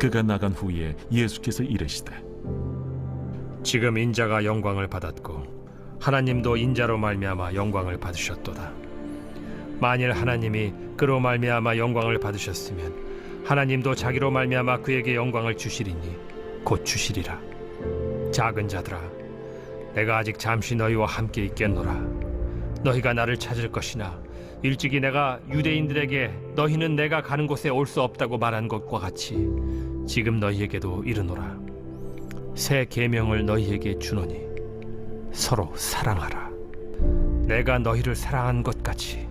그가 나간 후에 예수께서 이르시되 지금 인자가 영광을 받았고 하나님도 인자로 말미암아 영광을 받으셨도다. 만일 하나님이 그로 말미암아 영광을 받으셨으면 하나님도 자기로 말미암아 그에게 영광을 주시리니 곧 주시리라. 작은 자들아, 내가 아직 잠시 너희와 함께 있겠노라. 너희가 나를 찾을 것이나 일찍이 내가 유대인들에게 너희는 내가 가는 곳에 올 수 없다고 말한 것과 같이 지금 너희에게도 이르노라. 새 계명을 너희에게 주노니 서로 사랑하라. 내가 너희를 사랑한 것 같이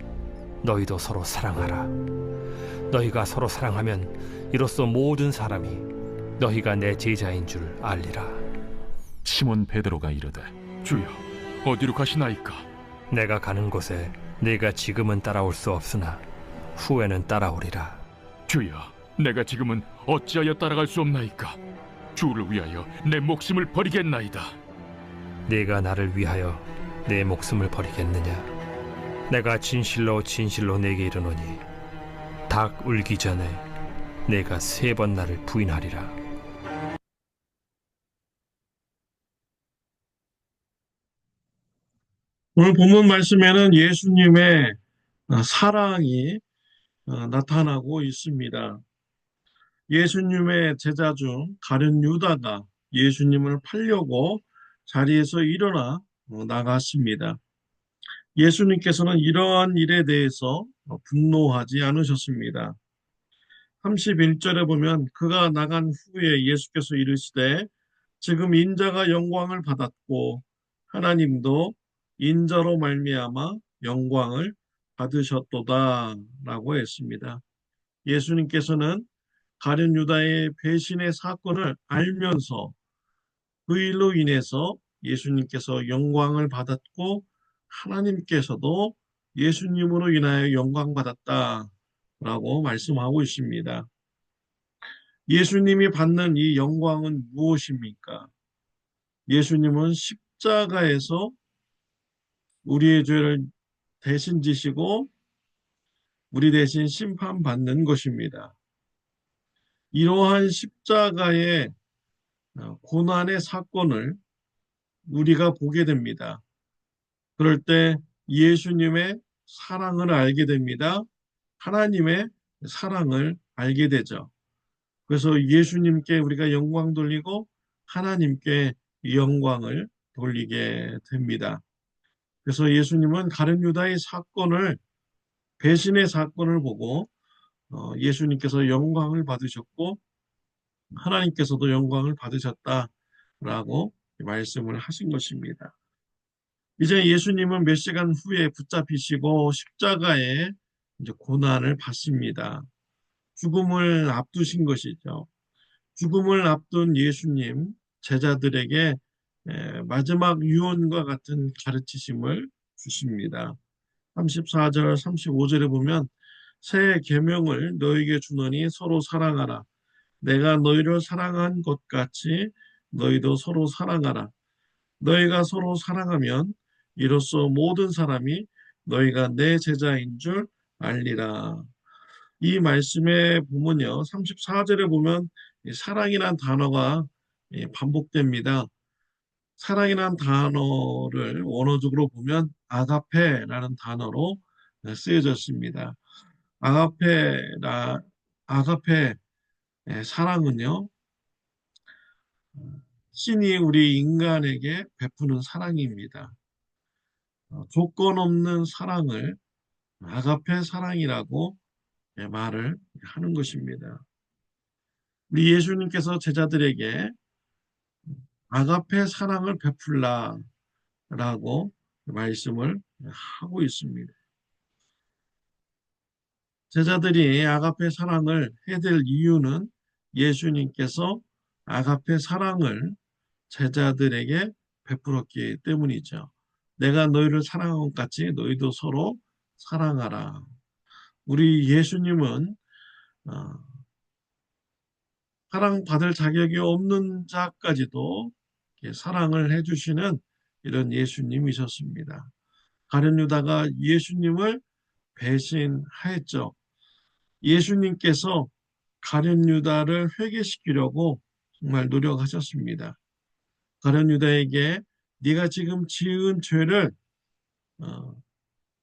너희도 서로 사랑하라. 너희가 서로 사랑하면 이로써 모든 사람이 너희가 내 제자인 줄 알리라. 시몬 베드로가 이르되 주여 어디로 가시나이까 내가 가는 곳에 네가 지금은 따라올 수 없으나 후에는 따라오리라. 주여 내가 지금은 어찌하여 따라갈 수 없나이까 주를 위하여 내 목숨을 버리겠나이다 네가 나를 위하여 내 목숨을 버리겠느냐? 내가 진실로 진실로 내게 이르노니 닭 울기 전에 내가 세 번 나를 부인하리라. 오늘 본문 말씀에는 예수님의 어, 사랑이 어, 나타나고 있습니다. 예수님의 제자 중 가룟 유다가 예수님을 팔려고 자리에서 일어나 어, 나갔습니다. 예수님께서는 이러한 일에 대해서 어, 분노하지 않으셨습니다. 31절에 보면 그가 나간 후에 예수께서 이르시되 지금 인자가 영광을 받았고 하나님도 인자로 말미암아 영광을 받으셨도다라고 했습니다. 예수님께서는 가룟 유다의 배신의 사건을 알면서 그 일로 인해서 예수님께서 영광을 받았고 하나님께서도 예수님으로 인하여 영광 받았다라고 말씀하고 있습니다. 예수님이 받는 이 영광은 무엇입니까? 예수님은 십자가에서 우리의 죄를 대신 지시고 우리 대신 심판받는 것입니다. 이러한 십자가의 어, 고난의 사건을 우리가 보게 됩니다. 그럴 때 예수님의 사랑을 알게 됩니다. 하나님의 사랑을 알게 되죠. 그래서 예수님께 우리가 영광 돌리고 하나님께 영광을 돌리게 됩니다. 그래서 예수님은 가룟 유다의 사건을 배신의 사건을 보고 어, 예수님께서 영광을 받으셨고 하나님께서도 영광을 받으셨다라고 말씀을 하신 것입니다. 이제 예수님은 몇 시간 후에 붙잡히시고 십자가에 이제 고난을 받습니다. 죽음을 앞두신 것이죠. 죽음을 앞둔 예수님 제자들에게 에, 마지막 유언과 같은 가르치심을 주십니다. 34절, 35절에 보면 새 계명을 너에게 주노니 서로 사랑하라. 내가 너희를 사랑한 것 같이 너희도 서로 사랑하라. 너희가 서로 사랑하면 이로써 모든 사람이 너희가 내 제자인 줄 알리라. 이 말씀에 보면요. 34절에 보면 이 사랑이란 단어가 예, 반복됩니다. 사랑이란 단어를 원어적으로 보면 아가페라는 단어로 쓰여졌습니다. 아가페라 아가페 예, 사랑은요 신이 우리 인간에게 베푸는 사랑입니다. 어, 조건 없는 사랑을 아가페 사랑이라고 예, 말을 하는 것입니다. 우리 예수님께서 제자들에게 아가페 사랑을 베풀라 라고 말씀을 하고 있습니다. 제자들이 아가페 사랑을 해야 될 이유는 예수님께서 아가페 사랑을 제자들에게 베풀었기 때문이죠. 내가 너희를 사랑한 것 같이 너희도 서로 사랑하라. 우리 예수님은 어, 사랑받을 자격이 없는 자까지도 사랑을 해주시는 이런 예수님이셨습니다. 가룟 유다가 예수님을 배신하였죠. 예수님께서 가룟 유다를 회개시키려고 정말 노력하셨습니다. 가룟 유다에게 네가 지금 지은 죄를 어,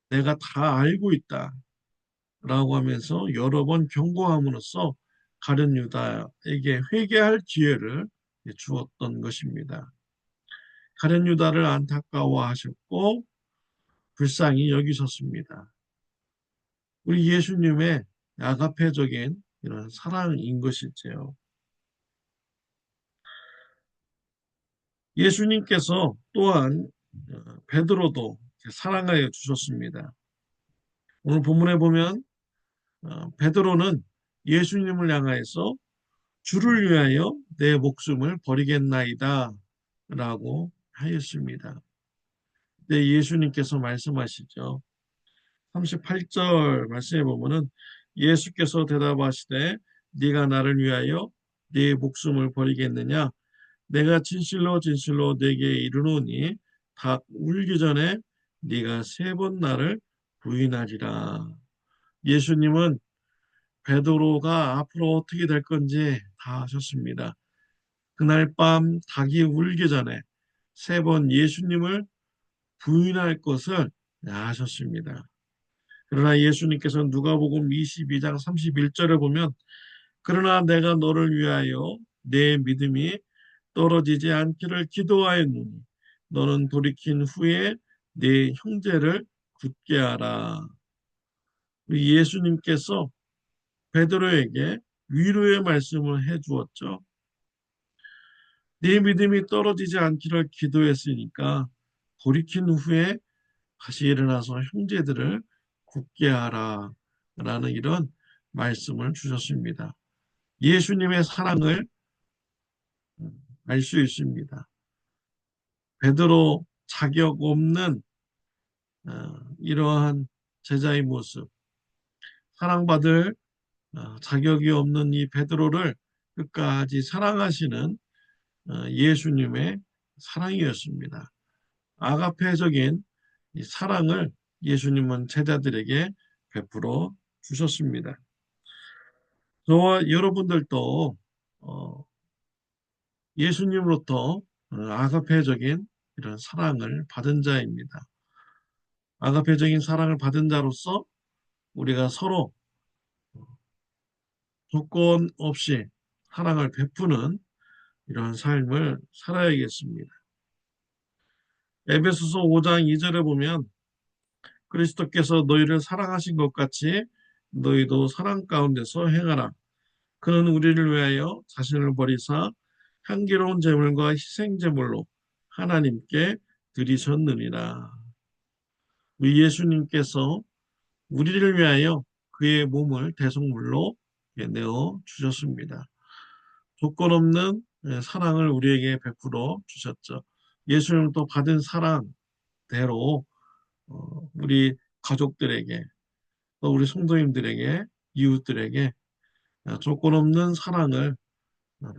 내가 다 알고 있다. 라고 하면서 여러 번 경고함으로써 가룟 유다에게 회개할 기회를 주었던 것입니다. 가룟 유다를 안타까워하셨고 불쌍히 여기셨습니다. 우리 예수님의 아가페적인 이런 사랑인 것이지요. 예수님께서 또한 어, 베드로도 사랑하여 주셨습니다. 오늘 본문에 보면 어, 베드로는 예수님을 향하여서 주를 위하여 내 목숨을 버리겠나이다 라고 하였습니다. 네, 예수님께서 말씀하시죠. 38절 말씀해 보면은 예수께서 대답하시되 네가 나를 위하여 네 목숨을 버리겠느냐 내가 진실로 진실로 네게 이르노니 닭 울기 전에 네가 세 번 나를 부인하리라. 예수님은 베드로가 앞으로 어떻게 될 건지 다 하셨습니다. 그날 밤 닭이 울기 전에 세 번 예수님을 부인할 것을 아셨습니다. 그러나 예수님께서 누가복음 22장 31절을 보면 그러나 내가 너를 위하여 내 믿음이 떨어지지 않기를 기도하였노니 너는 돌이킨 후에 내 형제를 굳게 하라. 예수님께서 베드로에게 위로의 말씀을 해 주었죠. 네 믿음이 떨어지지 않기를 기도했으니까 돌이킨 후에 다시 일어나서 형제들을 굳게 하라 라는 이런 말씀을 주셨습니다. 예수님의 사랑을 알 수 있습니다. 베드로 자격 없는 어, 이러한 제자의 모습, 사랑받을 어, 자격이 없는 이 베드로를 끝까지 사랑하시는 어, 예수님의 사랑이었습니다. 아가페적인 이 사랑을 예수님은 제자들에게 베풀어 주셨습니다. 저와 여러분들도 어, 예수님으로부터 아가페적인 이런 사랑을 받은 자입니다. 아가페적인 사랑을 받은 자로서 우리가 서로 조건 없이 사랑을 베푸는 이런 삶을 살아야겠습니다. 에베소서 5장 2절에 보면 그리스도께서 너희를 사랑하신 것 같이 너희도 사랑 가운데서 행하라. 그는 우리를 위하여 자신을 버리사 향기로운 제물과 희생 제물로 하나님께 드리셨느니라. 우리 예수님께서 우리를 위하여 그의 몸을 대속물로 내어 주셨습니다. 조건 없는 사랑을 우리에게 베풀어 주셨죠. 예수님 또 받은 사랑대로 어, 우리 가족들에게 또 우리 성도님들에게 이웃들에게 조건 없는 사랑을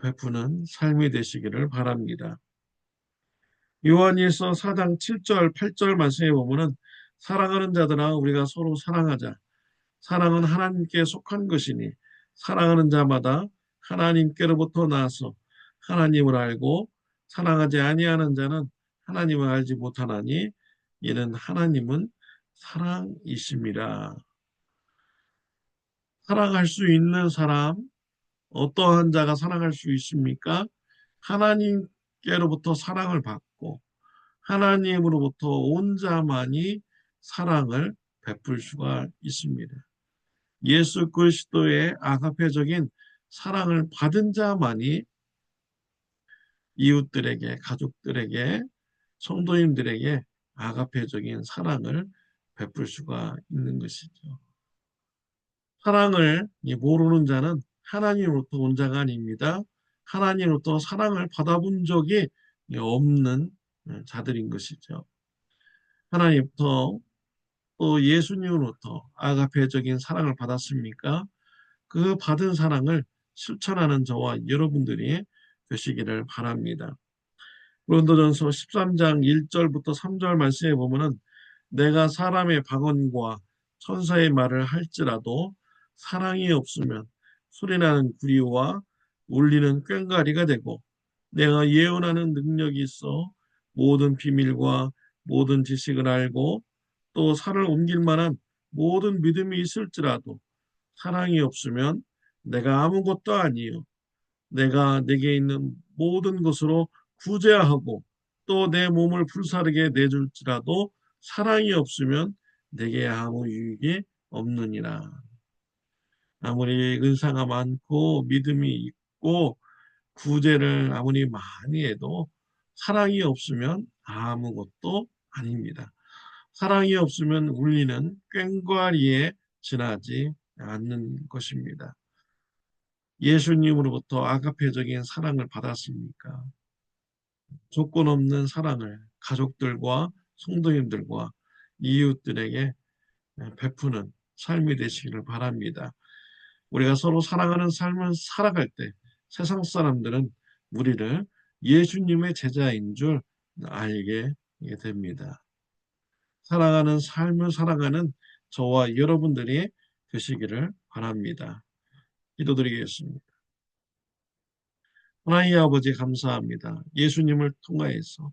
베푸는 삶이 되시기를 바랍니다. 요한일서 4장 7절 8절 말씀에 보면은 사랑하는 자들아 우리가 서로 사랑하자. 사랑은 하나님께 속한 것이니 사랑하는 자마다 하나님께로부터 나서 하나님을 알고 사랑하지 아니하는 자는 하나님을 알지 못하나니 이는 하나님은 사랑이심이라. 사랑할 수 있는 사람 어떠한 자가 사랑할 수 있습니까? 하나님께로부터 사랑을 받고 하나님으로부터 온 자만이 사랑을 베풀 수가 있습니다. 예수 그리스도의 아가페적인 사랑을 받은 자만이 이웃들에게, 가족들에게, 성도님들에게 아가페적인 사랑을 베풀 수가 있는 것이죠. 사랑을 모르는 자는 하나님으로부터 온 자가 아닙니다. 하나님으로부터 사랑을 받아본 적이 없는 자들인 것이죠. 하나님부터 또 예수님으로부터 아가페적인 사랑을 받았습니까? 그 받은 사랑을 실천하는 저와 여러분들이 되시기를 바랍니다. 고린도전서 13장 1절부터 3절 말씀에 보면은 내가 사람의 방언과 천사의 말을 할지라도 사랑이 없으면 소리나는 구리와 울리는 꽹과리가 되고 내가 예언하는 능력이 있어 모든 비밀과 모든 지식을 알고 또 살을 옮길 만한 모든 믿음이 있을지라도 사랑이 없으면 내가 아무것도 아니요. 내가 내게 있는 모든 것으로 구제하고 또 내 몸을 불사르게 내줄지라도 사랑이 없으면 내게 아무 유익이 없느니라. 아무리 은사가 많고 믿음이 있고 구제를 아무리 많이 해도 사랑이 없으면 아무것도 아닙니다. 사랑이 없으면 울리는 꽹과리에 지나지 않는 것입니다. 예수님으로부터 아가페적인 사랑을 받았습니까? 조건 없는 사랑을 가족들과 성도님들과 이웃들에게 베푸는 삶이 되시기를 바랍니다. 우리가 서로 사랑하는 삶을 살아갈 때 세상 사람들은 우리를 예수님의 제자인 줄 알게 됩니다. 사랑하는 삶을 살아가는 저와 여러분들이 되시기를 바랍니다. 기도드리겠습니다. 하나님 아버지 감사합니다. 예수님을 통하여서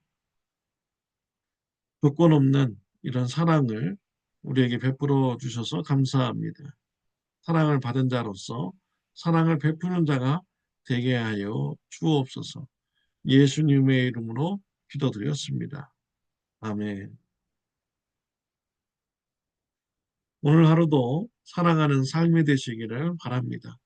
조건 없는 이런 사랑을 우리에게 베풀어 주셔서 감사합니다. 사랑을 받은 자로서 사랑을 베푸는 자가 되게 하여 주옵소서. 예수님의 이름으로 기도드렸습니다. 아멘. 오늘 하루도 사랑하는 삶이 되시기를 바랍니다.